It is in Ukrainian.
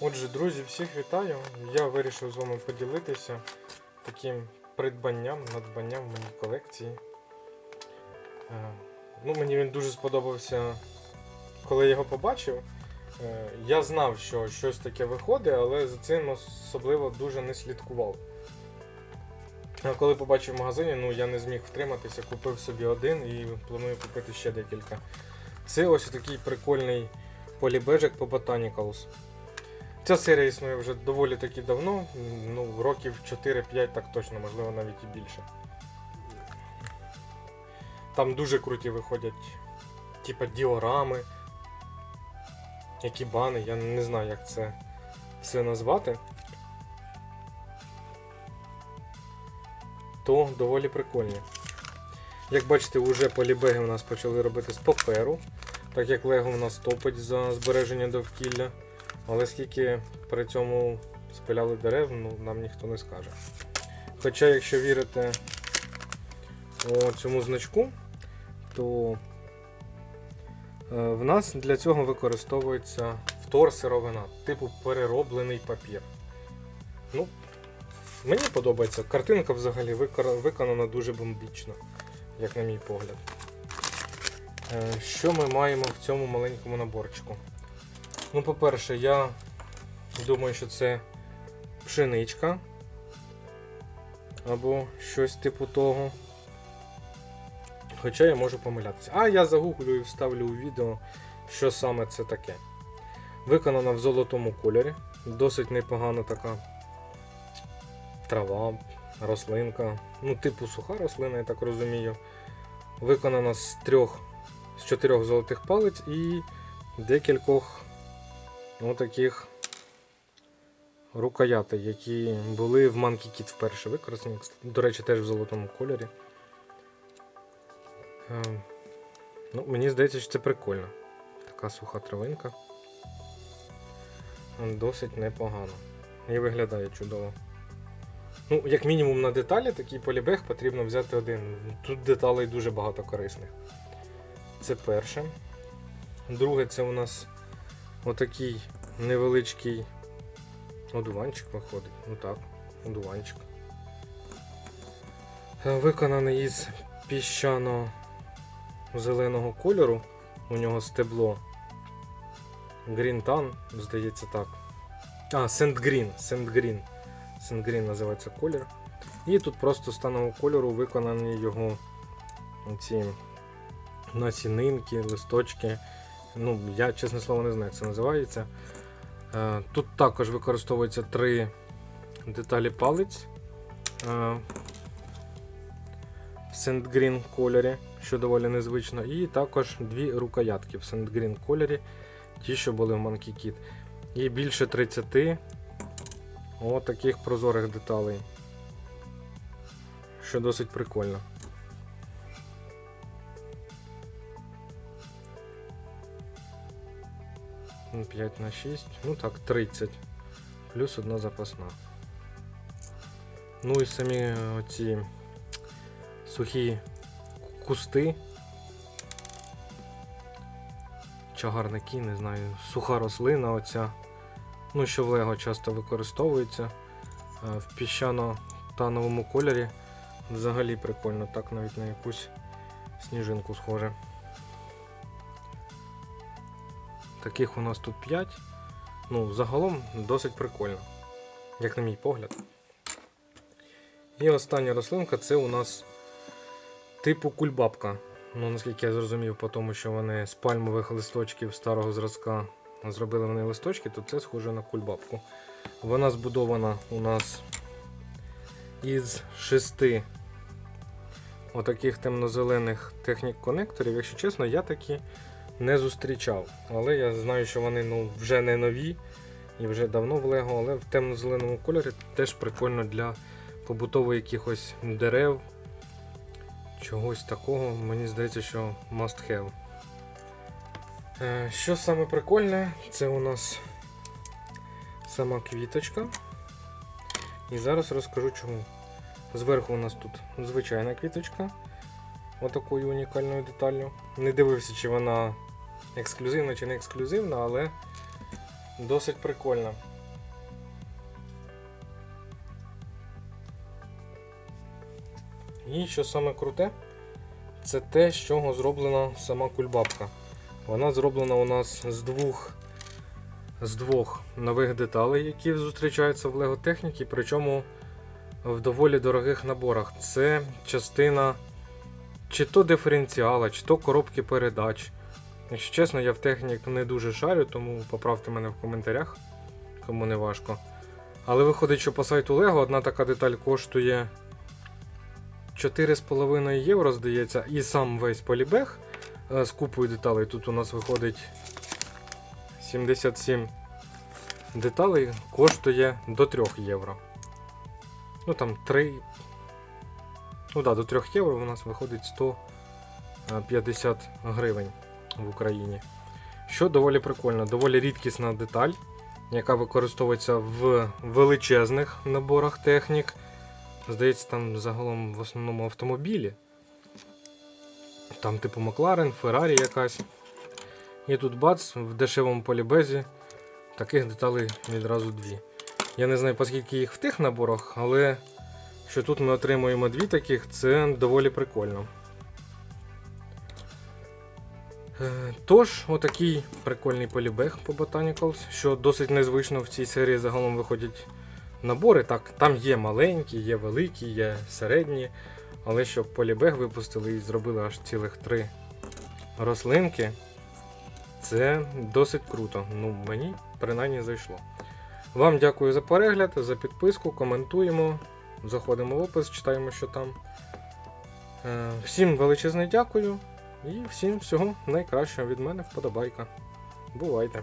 Отже, друзі, всіх вітаю. Я вирішив з вами поділитися таким придбанням, надбанням в моїй колекції. Е, Ну, мені він дуже сподобався, коли я його побачив. Е, Я знав, що щось таке виходить, але за цим особливо дуже не слідкував. А коли побачив в магазині, ну я не зміг втриматися, купив собі один і планую купити ще декілька. Це ось такий прикольний полібежик по Botanicals. Ця серія існує вже доволі таки давно, ну, років 4-5 так точно, можливо навіть і більше. Там дуже круті виходять, типа діорами, які бани, я не знаю, як це все назвати. То доволі прикольні. Як бачите, вже полібеги у нас почали робити з паперу, так як Лего у нас топить за збереження довкілля. Але скільки при цьому спиляли дерев, ну, нам ніхто не скаже. Хоча, якщо вірити цьому значку, то е, в нас для цього використовується вторсировина, типу перероблений папір. Ну, мені подобається. Картинка взагалі виконана дуже бомбічно, як на мій погляд. Е, Що ми маємо в цьому маленькому наборчику? Ну, по-перше, я думаю, що це пшеничка. Або щось типу того. Хоча я можу помилятися. А я загуглю і вставлю у відео, що саме це таке. Виконана в золотому кольорі. Досить непогана така трава, рослинка. Ну, типу суха рослина, я так розумію. Виконана з трьох, з чотирьох золотих палець і декількох отаких рукоятей, які були в Monkey Kid вперше використані. До речі, теж в золотому кольорі. Ем, Ну, мені здається, що це прикольно. Така суха травинка. Досить непогано. І виглядає чудово. Ну, як мінімум на деталі такий полібег потрібно взяти один. Тут деталей дуже багато корисних. Це перше. Друге, це у нас отакий невеличкий одуванчик виходить. Ну так, одуванчик. Е, Виконаний із піщано-зеленого кольору. У нього стебло. Грінтан, здається так. А, Сент-Грін. Сент-Грін. Сент-Грін називається колір. І тут просто станового кольору виконані його ці насінинки, листочки. Ну, я, чесне слово, не знаю, як це називається. Е, Тут також використовується три деталі палець е, в Сент-Грін кольорі, що доволі незвично. І також дві рукоятки в Сент-Грін кольорі, ті, що були в Monkey Kid. І більше 30 отаких прозорих деталей. Що досить прикольно. 5 на 6, ну так, 30. Плюс одна запасна. Ну і самі оці сухі кусти. Чагарники, не знаю, суха рослина оця. Ну, що в Лего часто використовується. е, В піщано-тановому кольорі. Взагалі прикольно, так навіть на якусь сніжинку схоже. Таких у нас тут 5. Ну, загалом досить прикольно, як на мій погляд. І остання рослинка це у нас типу кульбабка. Ну, наскільки я зрозумів, по тому, що вони з пальмових листочків старого зразка зробили вони листочки, то це схоже на кульбабку. Вона збудована у нас із шести отаких темно-зелених технік конекторів. Якщо чесно, я такі не зустрічав. Але я знаю, що вони ну, вже не нові і вже давно в Лего, але в темно-зеленому кольорі теж прикольно для побутових якихось дерев. Чогось такого, мені здається, що must have. Е, Що саме прикольне, це у нас сама квіточка. І зараз розкажу чому. Зверху у нас тут звичайна квіточка. Отакою унікальною деталлю. Не дивився, чи вона ексклюзивна чи не ексклюзивна, але досить прикольна. І що саме круте, це те, з чого зроблена сама кульбабка. Вона зроблена у нас з двох, з двох нових деталей, які зустрічаються в Lego техніці, причому в доволі дорогих наборах. Це частина чи то диференціала, чи то коробки передач. Якщо чесно, я в технік не дуже шарю, тому поправте мене в коментарях, кому не важко. Але виходить, що по сайту Lego одна така деталь коштує 4,5 євро, здається, і сам весь полібег е, з купою деталей. Тут у нас виходить 77 деталей, коштує до 3 євро. Ну там 3. Ну да, до 3 євро у нас виходить 150 гривень в Україні. Що доволі прикольно, доволі рідкісна деталь, яка використовується в величезних наборах технік. Здається, там загалом в основному автомобілі. Там типу Макларен, Феррарі якась. І тут бац, в дешевому полібезі таких деталей відразу дві. Я не знаю, оскільки їх в тих наборах, але що тут ми отримуємо дві таких, це доволі прикольно. Е, Тож, отакий прикольний полібег по Botanicals, що досить незвично в цій серії загалом виходять набори. Так, там є маленькі, є великі, є середні. Але щоб полібег випустили і зробили аж цілих три рослинки, це досить круто. Ну, мені принаймні зайшло. Вам дякую за перегляд, за підписку, коментуємо, заходимо в опис, читаємо, що там. Е, Всім величезне дякую і всім всього найкращого від мене вподобайка. Бувайте!